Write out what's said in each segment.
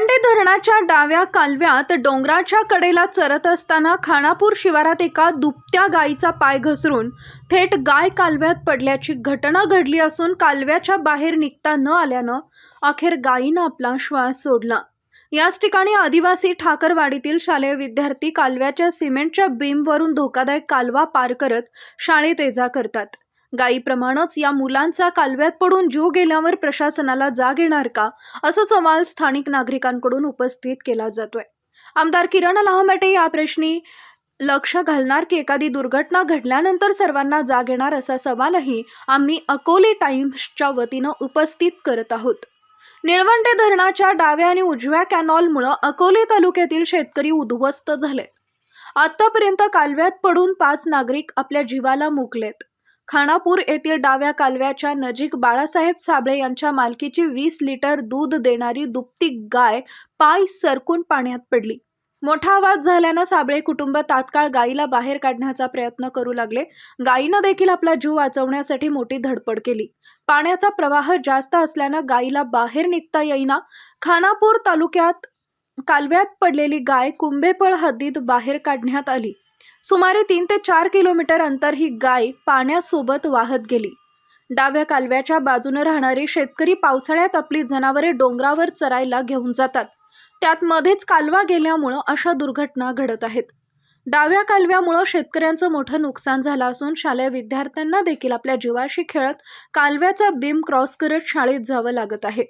निळवंडे धरणाच्या डाव्या कालव्यात डोंगराच्या कडेला चरत असताना खानापूर शिवारात एका दुभत्या गायीचा पाय घसरून थेट गाय कालव्यात पडल्याची घटना घडली असून कालव्याच्या बाहेर निघता न आल्यानं अखेर गायीनं आपला श्वास सोडला. याच ठिकाणी आदिवासी ठाकरवाडीतील शालेय विद्यार्थी कालव्याच्या सिमेंटच्या बीमवरून धोकादायक कालवा पार करत शाळेत ये जा करतात. गायीप्रमाणेच या मुलांचा कालव्यात पडून जीव गेल्यावर प्रशासनाला जाग येणार का? असा सवाल स्थानिक नागरिकांकडून उपस्थित केला जातोय. आमदार किरण लहामटे या प्रश्नी लक्ष घालणार की एखादी दुर्घटना घडल्यानंतर सर्वांना जाग येणार असा सवालही आम्ही अकोले टाइम्सच्या वतीनं उपस्थित करत आहोत. निळवंडे धरणाच्या डाव्या आणि उजव्या कॅनॉलमुळं अकोले तालुक्यातील शेतकरी उद्ध्वस्त झाले आतापर्यंत कालव्यात पडून पाच नागरिक आपल्या जीवाला मुकलेत. खानापूर येथील डाव्या कालव्याच्या नजीक बाळासाहेब साबळे यांच्या मालकीची वीस लिटर दूध देणारी दुपती गाय पाय सरकून पाण्यात पडली. मोठा आवाज झाल्यानं साबळे कुटुंब तात्काळ गायीला बाहेर काढण्याचा प्रयत्न करू लागले. गायीनं देखील आपला जीव वाचवण्यासाठी मोठी धडपड केली. पाण्याचा प्रवाह जास्त असल्यानं गायीला बाहेर निघता येईना. खानापूर तालुक्यात कालव्यात पडलेली गाय कुंभेपळ हद्दीत बाहेर काढण्यात आली. सुमारे तीन ते चार किलोमीटर अंतर ही गाय पाण्यासोबत वाहत गेली. डाव्या कालव्याच्या बाजूने राहणारे शेतकरी पावसाळ्यात आपली जनावरे डोंगरावर चरायला घेऊन जातात. त्यात मध्येच कालवा गेल्यामुळं अशा दुर्घटना घडत आहेत. डाव्या कालव्यामुळं शेतकऱ्यांचं मोठं नुकसान झालं असून शालेय विद्यार्थ्यांना देखील आपल्या जीवाशी खेळत कालव्याचा बीम क्रॉस करत शाळेत जावं लागत आहे.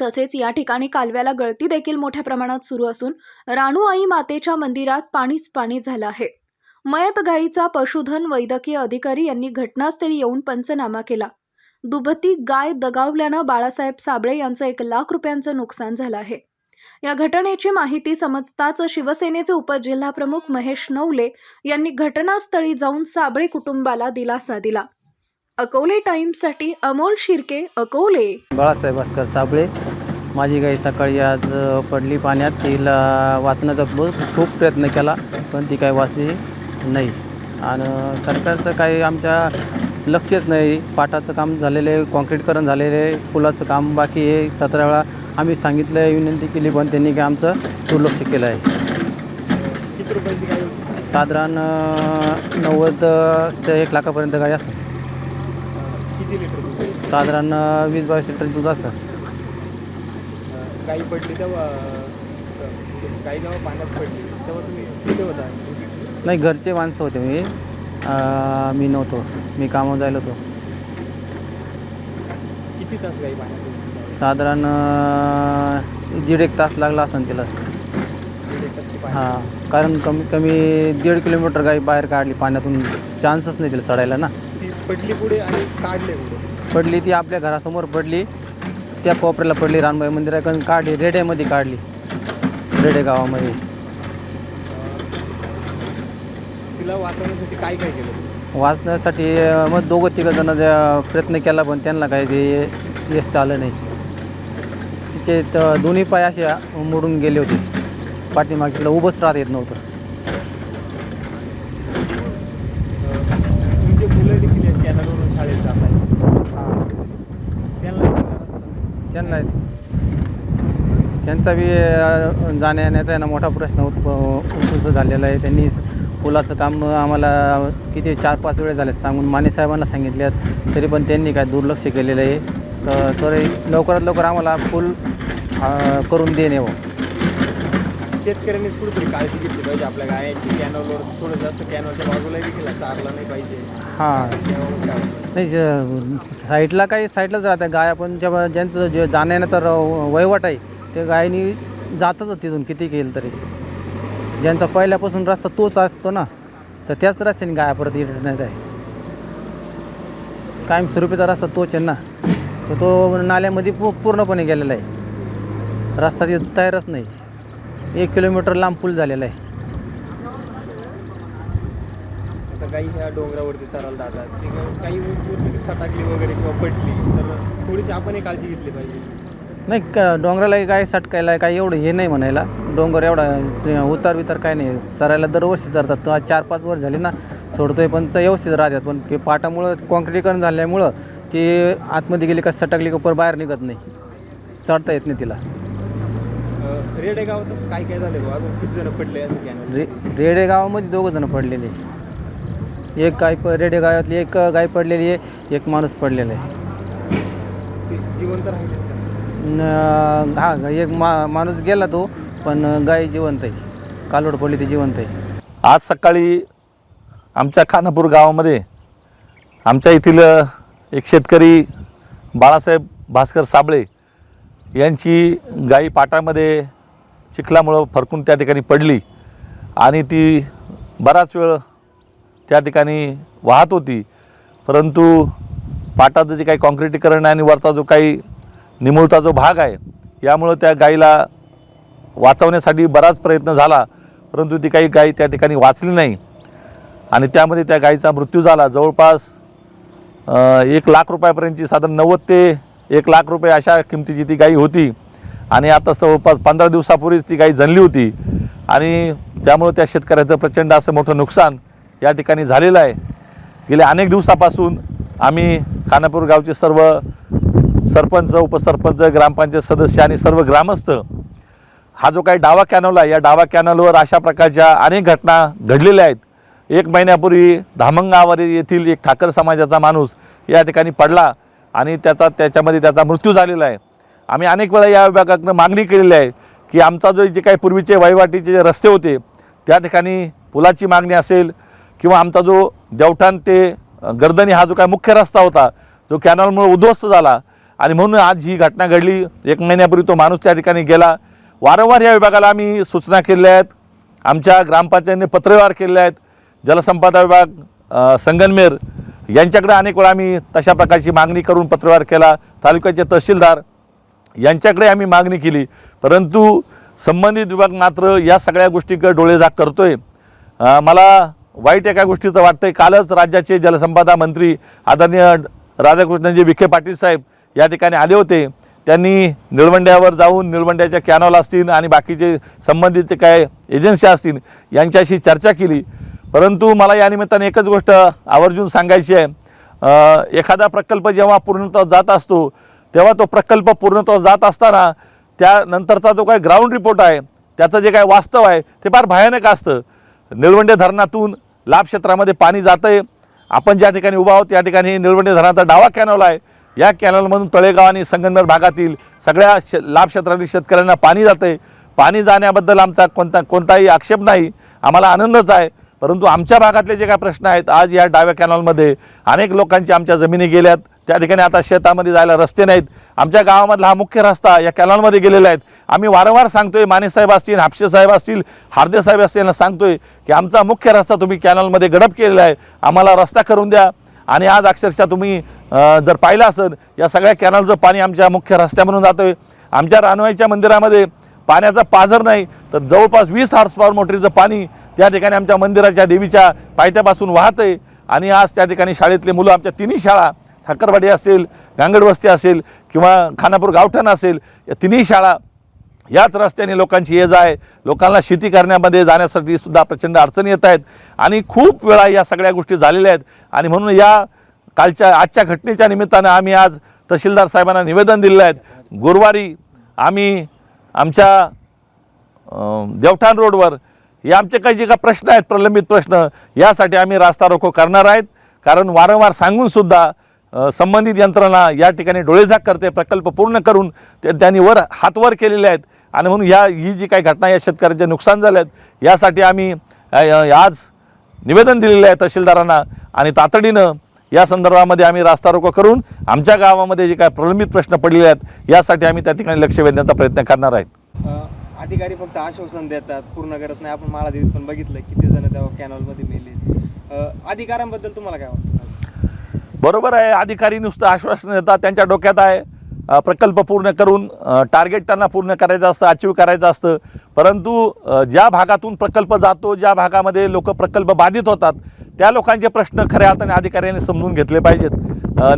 तसेच या ठिकाणी कालव्याला गळती देखील मोठ्या प्रमाणात सुरू असून राणू आई मातेच्या मंदिरात पाणीच पाणी झालं आहे. मयत गायीचा पशुधन वैद्यकीय अधिकारी यांनी घटनास्थळी येऊन पंचनामा केला. दुभती गाय दगावल्यानं बाळासाहेब साबळे यांचं एक लाख रुपयांचं नुकसान झालं आहे. या घटनेची माहिती समजताच शिवसेनेचे उपजिल्हाप्रमुख महेश नवले यांनी घटनास्थळी जाऊन साबळे कुटुंबाला दिलासा दिला. अकोले टाइम्ससाठी अमोल शिर्के अकोले. बाळासाहेब भास्कर साबळे माझी गाई सकाळी आज पडली पाण्यात. तिला वाचण्याचा खूप प्रयत्न केला पण ती काही वाचली नाही. आणि सरकारचं काही आमच्या लक्षच नाही. पाटाचं काम झालेलं आहे कॉन्क्रीटकरण झालेलं आहे पुलाचं काम बाकी आहे. सतरा वेळा आम्ही सांगितलं आहे विनंती केली पण त्यांनी काय आमचं दुर्लक्ष केलं आहे. साधारण नव्वद ते एक लाखापर्यंत गाडी असं किती लिटर दूध आहे? साधारण वीस बावीस लिटर दूध असं अं, गाई पडली तेव्हा अं, म्हणजे गाई जेव्हा पाण्यात पडली तेव्हा तुम्ही कुठे होता? नाही घरचे माणसं होते मी. अं, मी नव्हतो. मी कामावर जायला होतो. किती तास गाई पाण्यात होती? साधारण अं, दीड एक तास लागला असेल तिला. दीड एक तास ती पाण्यात? हां कारण कमी कमी दीड किलोमीटर गाई बाहेर काढली पाण्यातून. चान्सच नाही तिला चढायला ना. पडली पुढे आणि काढले पुढे. पडली ती आपल्या घरासमोर पडली. त्या कोपऱ्याला पडली रानबाई मंदिराकडून काढली रेड्यामध्ये काढली. रेडे गावामध्ये. तिला वाचवण्यासाठी काय काय केलं? वाचण्यासाठी अं, मग दोघं तिघं जण प्रयत्न केला पण त्यांना काही ते यश आलं नाही. तिचे त दोन्ही पाय असे मोडून गेले होते. पाठीमागे तिला उभंच राहत येत नव्हतं अं, तुमचे मुलं देखील या कॅनलवरून शाळेत जात आहेत त्यांना काय करायचं असतं? त्यांना त्यांचा बी अं, जाण्या येण्याचा ना मोठा प्रश्न उत्प उत्पन्न झालेला आहे. त्यांनी पुलाचं काम आम्हाला किती चार पाच वेळेस झाले सांगून माने साहेबांना सांगितल्यात तरी पण त्यांनी काय दुर्लक्ष केलेलं आहे. तर तरी लवकरात लवकर आम्हाला पूल करून देणे हो. शेतकऱ्यांनीच कुठेतरी काळजी घेतली पाहिजे. आपल्या गायांची कॅनलवर थोडं जास्त कॅनलच्या बाजूला देखील चारला नाही पाहिजे. हां. त्यावर काय होतं? नाही ज- साईडला काही साईडलाच राहतात गाय पण जेव्हा ज्यांचं जे जाण्याचं र- वहिवाट आहे ते गायनी जातच तिथून किती केलं तरी. ज्यांचा पहिल्यापासून रस्ता तोच असतो ना तर त्याच रस्त्याने गाया परत येत नाही आहे. कायमस्वरूपीचा रस्ता तोच आहे ना तर तो नाल्यामध्ये पू पूर्णपणे गेलेला आहे. रस्ता तिथं तयारच नाही. एक किलोमीटर लांब पूल झालेला आहे. आता गाई ह्या डोंगरावरती जातात. ती ग- काही वरती सटाकली वगैरे किंवा पडली तर थोडीशी आपणही काळजी घेतली पाहिजे. नाही क डोंगराला काय सटकायला काय एवढं हे नाही म्हणायला. डोंगर एवढा उतार बितार काय नाही. चरायला दरवर्षी चरतात. तर आज चार पाच वर्ष झाली ना सोडतोय पण ते व्यवस्थित राहतात. पण ते पाटामुळं कॉन्क्रीटीकरण झाल्यामुळं ते आतमध्ये गेली का सटकली का पर बाहेर निघत नाही. चढता येत नाही तिला. रेडे गावात असं काय काय झालं बा अजून किती जण पडले असं कॅनल रे रेडे गावामध्ये दोघं जण पडलेले. एक गाय प रेडे गावातली एक गाय पडलेली आहे एक माणूस पडलेला आहे. ते जिवंत राहिले? न- हा एक मा माणूस गेला तो पण गाय जिवंत आहे. कालवड पडली ती जिवंत आहे. आज सकाळी आमच्या खानापूर गावामध्ये आमच्या येथील अ, एक शेतकरी बाळासाहेब भास्कर साबळे यांची गाई पाटामध्ये चिखलामुळं फरकून त्या ठिकाणी पडली आणि ती बराच वेळ त्या ठिकाणी वाहत होती. परंतु पाटाचं जे काही कॉन्क्रिटीकरण आहे आणि वरचा जो काही निमुळता जो भाग आहे यामुळं त्या गाईला वाचवण्यासाठी बराच प्रयत्न झाला परंतु ती काही गाई त्या ठिकाणी वाचली नाही. आणि त्यामध्ये त्या गाईचा मृत्यू झाला. जवळपास एक लाख रुपयापर्यंतची साधारण नव्वद ते एक लाख रुपये अशा किमतीची ती गाई होती. आणि आता जवळपास पंधरा दिवसापूर्वीच ती गाई जणली होती. आणि त्यामुळं त्या शेतकऱ्याचं प्रचंड असं मोठं नुकसान या ठिकाणी झालेलं आहे. गेल्या अनेक दिवसापासून आम्ही खानापूर गावचे सर्व सरपंच उपसरपंच ग्रामपंचायत सदस्य आणि सर्व ग्रामस्थ हा जो काही डावा कॅनल आहे या डावा कॅनलवर अशा प्रकारच्या अनेक घटना घडलेल्या आहेत. एक महिन्यापूर्वी धामंगावर येथील एक ठाकर समाजाचा माणूस या ठिकाणी पडला. आणि त्याचा त्याच्यामध्ये त्याचा मृत्यू झालेला आहे. आम्ही अनेक वेळा या विभागाकडनं मागणी केलेली आहे की आमचा जो जे काही पूर्वीचे वहिवाटीचे जे रस्ते होते त्या ठिकाणी पुलाची मागणी असेल किंवा आमचा जो देवठाण ते गर्दनी हा जो काय मुख्य रस्ता होता जो कॅनॉलमुळे उद्ध्वस्त झाला आणि म्हणून आज ही घटना घडली. एक महिन्यापूर्वी तो माणूस त्या ठिकाणी गेला. वारंवार या विभागाला आम्ही सूचना केलेल्या आहेत. आमच्या ग्रामपंचायतीने पत्रव्यवहार केलेले आहेत. जलसंपदा विभाग संगनमेर यांच्याकडे अनेक वेळा आम्ही तशा प्रकारची मागणी करून पत्रव्यवहार केला. तालुक्याचे तहसीलदार यांच्याकडे आम्ही मागणी केली. परंतु संबंधित विभाग मात्र या सगळ्या गोष्टीकडे डोळेझाक करतो आहे मला वाईट एका गोष्टीचं वाटतं आहे कालच राज्याचे जलसंपदा मंत्री आदरणीय राधाकृष्णजी विखे पाटील साहेब या ठिकाणी आले होते. त्यांनी निळवंड्यावर जाऊन निळवंड्याच्या कॅनॉल असतील आणि बाकीचे संबंधित काय एजन्सी असतील यांच्याशी चर्चा केली. परंतु मला या निमित्ताने एकच गोष्ट आवर्जून सांगायची आहे. एखादा प्रकल्प जेव्हा पूर्णतः जात असतो तेव्हा तो प्रकल्प पूर्णतः जात असताना त्यानंतरचा जो काही ग्राउंड रिपोर्ट आहे त्याचं जे काय वास्तव आहे ते फार भयानक असतं. निळवंडे धरणातून लाभ क्षेत्रामध्ये पाणी जातं आहे आपण ज्या ठिकाणी उभा आहोत त्या ठिकाणी निळवंडे धरणाचा डावा कॅनॉल आहे. या कॅनॉलमधून तळेगाव आणि संगमनेर भागातील सगळ्या श लाभ क्षेत्रातील शेतकऱ्यांना पाणी जातं आहे पाणी जाण्याबद्दल आमचा कोणता कोणताही आक्षेप नाही. आम्हाला आनंदच आहे. परंतु आमच्या भागातले जे काय प्रश्न आहेत आज या डाव्या कॅनॉलमध्ये अनेक लोकांची आमच्या जमिनी गेल्यात. त्या ठिकाणी आता शेतामध्ये जायला रस्ते नाहीत. आमच्या गावामधला हा मुख्य रस्ता या कॅनॉलमध्ये गेलेला आहेत आम्ही वारंवार सांगतोय मानेसाहेब असतील हापशे साहेब असतील हार्दे साहेब असतील यांना सांगतोय की आमचा मुख्य रस्ता तुम्ही कॅनॉलमध्ये गडप केलेला आहे. आम्हाला रस्ता करून द्या. आणि आज अक्षरशः तुम्ही जर पाहिलं असेल या सगळ्या कॅनलचं पाणी आमच्या मुख्य रस्त्यामधून जातोय. आमच्या रानवाईच्या मंदिरामध्ये पाण्याचा पाझर नाही तर जवळपास वीस हार्स पॉवर मोटरीचं पाणी त्या ठिकाणी आमच्या मंदिराच्या देवीच्या पायथ्यापासून वाहत आहे आणि आज त्या ठिकाणी शाळेतले मुलं आमच्या तिन्ही शाळा ठाकरवाडी असेल गांगडवस्ती असेल किंवा खानापूर गावठाण असेल या तिन्ही शाळा याच रस्त्याने लोकांची ये जाय आहे लोकांना शेती करण्यामध्ये जाण्यासाठी सुद्धा प्रचंड अडचणी येत आहेत. आणि खूप वेळा या सगळ्या गोष्टी झालेल्या आहेत. आणि म्हणून या कालच्या आजच्या घटनेच्या निमित्तानं आम्ही आज तहसीलदार साहेबांना निवेदन दिलेलं आहे. गुरुवारी आम्ही आमच्या देवठाण रोडवर या आमचे काही जे का प्रश्न आहेत प्रलंबित प्रश्न यासाठी आम्ही रास्ता रोको करणार आहेत. कारण वारंवार सांगूनसुद्धा संबंधित यंत्रणा या ठिकाणी डोळेझाक करते प्रकल्प पूर्ण करून ते त्यांनी वर हातवर केलेले आहेत. आणि म्हणून ह्या ही जी काही घटना या शेतकऱ्यांचे नुकसान झाले आहेत यासाठी आम्ही आज निवेदन दिलेलं आहे तहसीलदारांना. आणि तातडीनं या संदर्भामध्ये आम्ही रास्ता रोको करून आमच्या गावामध्ये जे काय प्रलंबित प्रश्न पडलेले आहेत यासाठी आम्ही त्या ठिकाणी लक्ष वेधण्याचा प्रयत्न करणार आहेत. अधिकारी फक्त आश्वासन देतात पूर्ण करत नाही. आपण माळादेवीत पण बघितलं किती जण त्या कॅनॉलमध्ये मेले. अधिकाऱ्यांबद्दल तुम्हाला काय वाटतं? बरोबर आहे अधिकारी नुसतं आश्वासन देतात त्यांच्या डोक्यात आहे. प्रकल्प पूर्ण करून टार्गेट त्यांना पूर्ण करायचं असतं अचीव करायचं असतं. परंतु ज्या भागातून प्रकल्प जातो ज्या भागामध्ये लोक प्रकल्प बाधित होतात त्या लोकांचे प्रश्न खऱ्या अर्थाने अधिकाऱ्यांनी समजून घेतले पाहिजेत.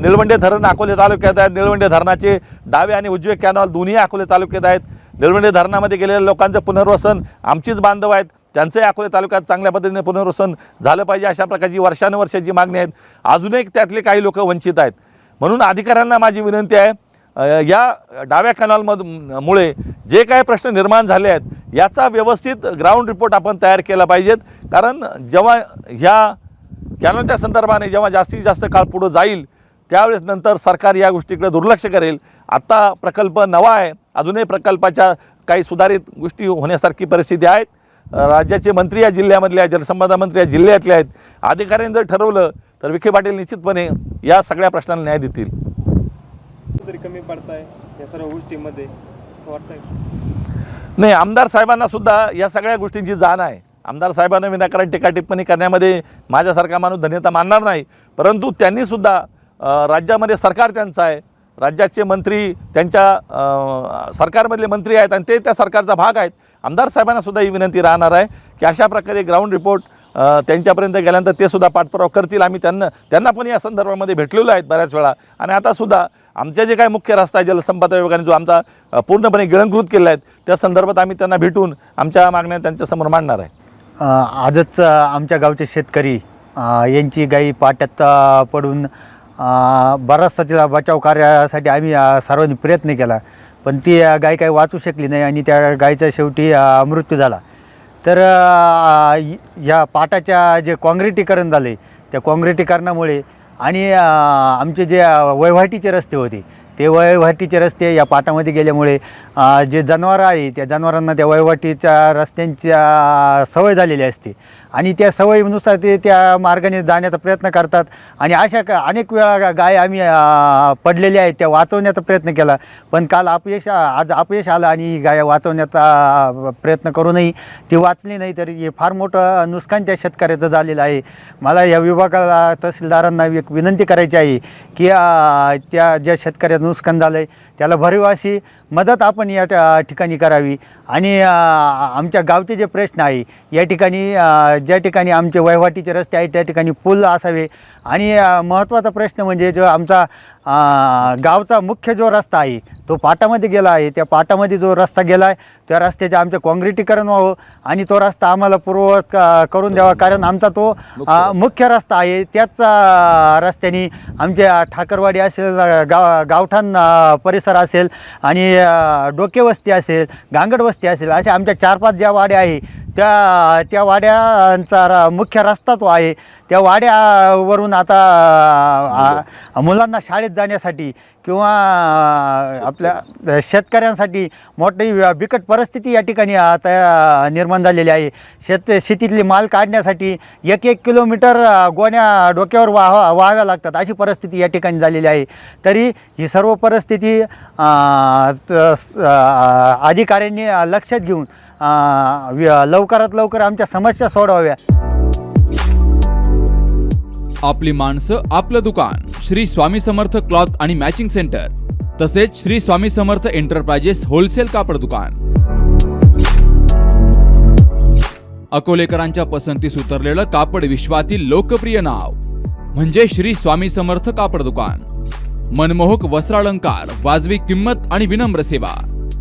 निळवंडे धरण अकोले तालुक्यात आहेत. निळवंडे धरणाचे डावे आणि उजवे कॅनॉल दोन्ही अकोले तालुक्यात आहेत. निळवंडे धरणामध्ये गेलेल्या लोकांचं पुनर्वसन आमचीच बांधव आहेत. त्यांचंही अकोले तालुक्यात चांगल्या पद्धतीने पुनर्वसन झालं पाहिजे अशा प्रकारची वर्षानुवर्षाची मागणी आहेत. अजूनही त्यातले काही लोक वंचित आहेत. म्हणून अधिकाऱ्यांना माझी विनंती आहे या डाव्या कॅनॉलमधमुळे जे काही प्रश्न निर्माण झाले आहेत याचा व्यवस्थित ग्राउंड रिपोर्ट आपण तयार केला पाहिजेत. कारण जेव्हा ह्या कॅनॉलच्या संदर्भाने जेव्हा जास्तीत जास्त काळ पुढं जाईल त्यावेळेस नंतर सरकार या गोष्टीकडे दुर्लक्ष करेल. आत्ता प्रकल्प नवा आहे. अजूनही प्रकल्पाच्या काही सुधारित गोष्टी होण्यासारखी परिस्थिती आहेत. राज्याचे मंत्री या जिल्ह्यामधले आहेत जलसंपदा मंत्री या जिल्ह्यातले आहेत. अधिकाऱ्यांनी जर ठरवलं तर विखे पाटील निश्चितपणे या सगळ्या प्रश्नांना न्याय देतील. तरी कमी पडताय या सर्व गोष्टीमध्ये असं वाटतंय. नाही आमदार साहेबांना सुद्धा या सगळ्या गोष्टींची जाण आहे. आमदार साहेबांना विनाकारण टिकाटिप्पणी करण्यामध्ये माझ्यासारखा माणूस धन्यता मानणार नाही. परंतु त्यांनीसुद्धा राज्यामध्ये सरकार त्यांचं आहे. राज्याचे मंत्री त्यांच्या सरकारमधले मंत्री आहेत आणि ते त्या सरकारचा भाग आहेत. आमदार साहेबांनासुद्धा ही विनंती राहणार आहे की अशा प्रकारे ग्राउंड रिपोर्ट त्यांच्यापर्यंत गेल्यानंतर ते सुद्धा पाठपुरावा करतील. आम्ही त्यांना त्यांना पण या संदर्भामध्ये भेटलेलो आहेत बऱ्याच वेळा. आणि आतासुद्धा आमच्या जे काय मुख्य रस्ता आहे जलसंपदा विभागाने जो आमचा पूर्णपणे गिळंकृत केला आहे त्या संदर्भात आम्ही त्यांना भेटून आमच्या मागण्या त्यांच्यासमोर मांडणार आहे. आजच आमच्या गावचे शेतकरी यांची गाई पाट्यात पडून बराचसा तिला बचाव कार्यासाठी आम्ही सर्वांनी प्रयत्न केला. पण ती गाय काही वाचू शकली नाही आणि त्या गायीचा शेवटी मृत्यू झाला. तर या पाटाच्या जे काँग्रेटीकरण झाले त्या काँग्रेटीकरणामुळे आणि आमचे जे अ, वहिवाटीचे रस्ते होते ते वहिवाटीचे रस्ते या पाटामध्ये गेल्यामुळे जे जनावरं आहे त्या जनावरांना त्या वहिवाटीच्या रस्त्यांच्या सवय झालेली असते. आणि त्या सवयीनुसार ते त्या मार्गाने जाण्याचा प्रयत्न करतात. आणि अशा का अनेक वेळा गाय आम्ही पडलेल्या आहेत त्या वाचवण्याचा प्रयत्न केला. पण काल अपयश आज अपयश आलं आणि गाय वाचवण्याचा प्रयत्न करूनही ती वाचली नाही तर हे फार मोठं नुकसान त्या शेतकऱ्याचं झालेलं आहे. मला या विभागाला तहसीलदारांना एक विनंती करायची आहे की त्या ज्या शेतकऱ्याचं नुकसान झालं आहे त्याला भरीव अशी मदत आपण या ठ- ठिकाणी करावी. आणि आमच्या गावचे जे प्रश्न आहे या ठिकाणी ज्या ठिकाणी आमचे वहिवाटीचे रस्ते आहेत त्या ठिकाणी पूल असावे. आणि महत्त्वाचा प्रश्न म्हणजे जो आमचा गावचा मुख्य जो रस्ता आहे तो पाटामध्ये गेला आहे. त्या पाटामध्ये जो रस्ता गेला आहे त्या रस्त्याचे आमचं काँग्रेटीकरण व्हावं आणि तो रस्ता आम्हाला पूर्ववत करून द्यावा. कारण आमचा तो मुख्य रस्ता. आहे. त्याच रस्त्याने आमच्या ठाकरवाडी असेल गाव गावठाण परिसर असेल आणि डोकेवस्ती असेल गांगडवस्ती असेल अशा आमच्या चार पाच ज्या वाड्या आहे त्या त्या वाड्यांचा र- मुख्य रस्ता तो आहे. त्या वाड्यावरून आता मुलांना शाळेत जाण्यासाठी किंवा आपल्या शेतकऱ्यांसाठी मोठी बिकट परिस्थिती या ठिकाणी आता निर्माण झालेली आहे. शेत शेतीतली माल काढण्यासाठी एक एक किलोमीटर गोण्या डोक्यावर वाह वाहाव्या लागतात. अशी परिस्थिती या ठिकाणी झालेली आहे. तरी ही सर्व परिस्थिती त- स- अधिकाऱ्यांनी लक्षात घेऊन लवकरात लवकर आमच्या समस्या सोडवाव्या. आपली माणसं आपलं दुकान श्री स्वामी समर्थ क्लॉथ आणि मॅचिंग सेंटर तसेच श्री स्वामी समर्थ एंटरप्राइजेस होलसेल कापड दुकान. अकोलेकरांच्या पसंतीस उतरलेलं कापड विश्वातील लोकप्रिय नाव म्हणजे श्री स्वामी समर्थ कापड दुकान. मनमोहक वस्त्रालंकार वाजवी किंमत आणि विनम्र सेवा.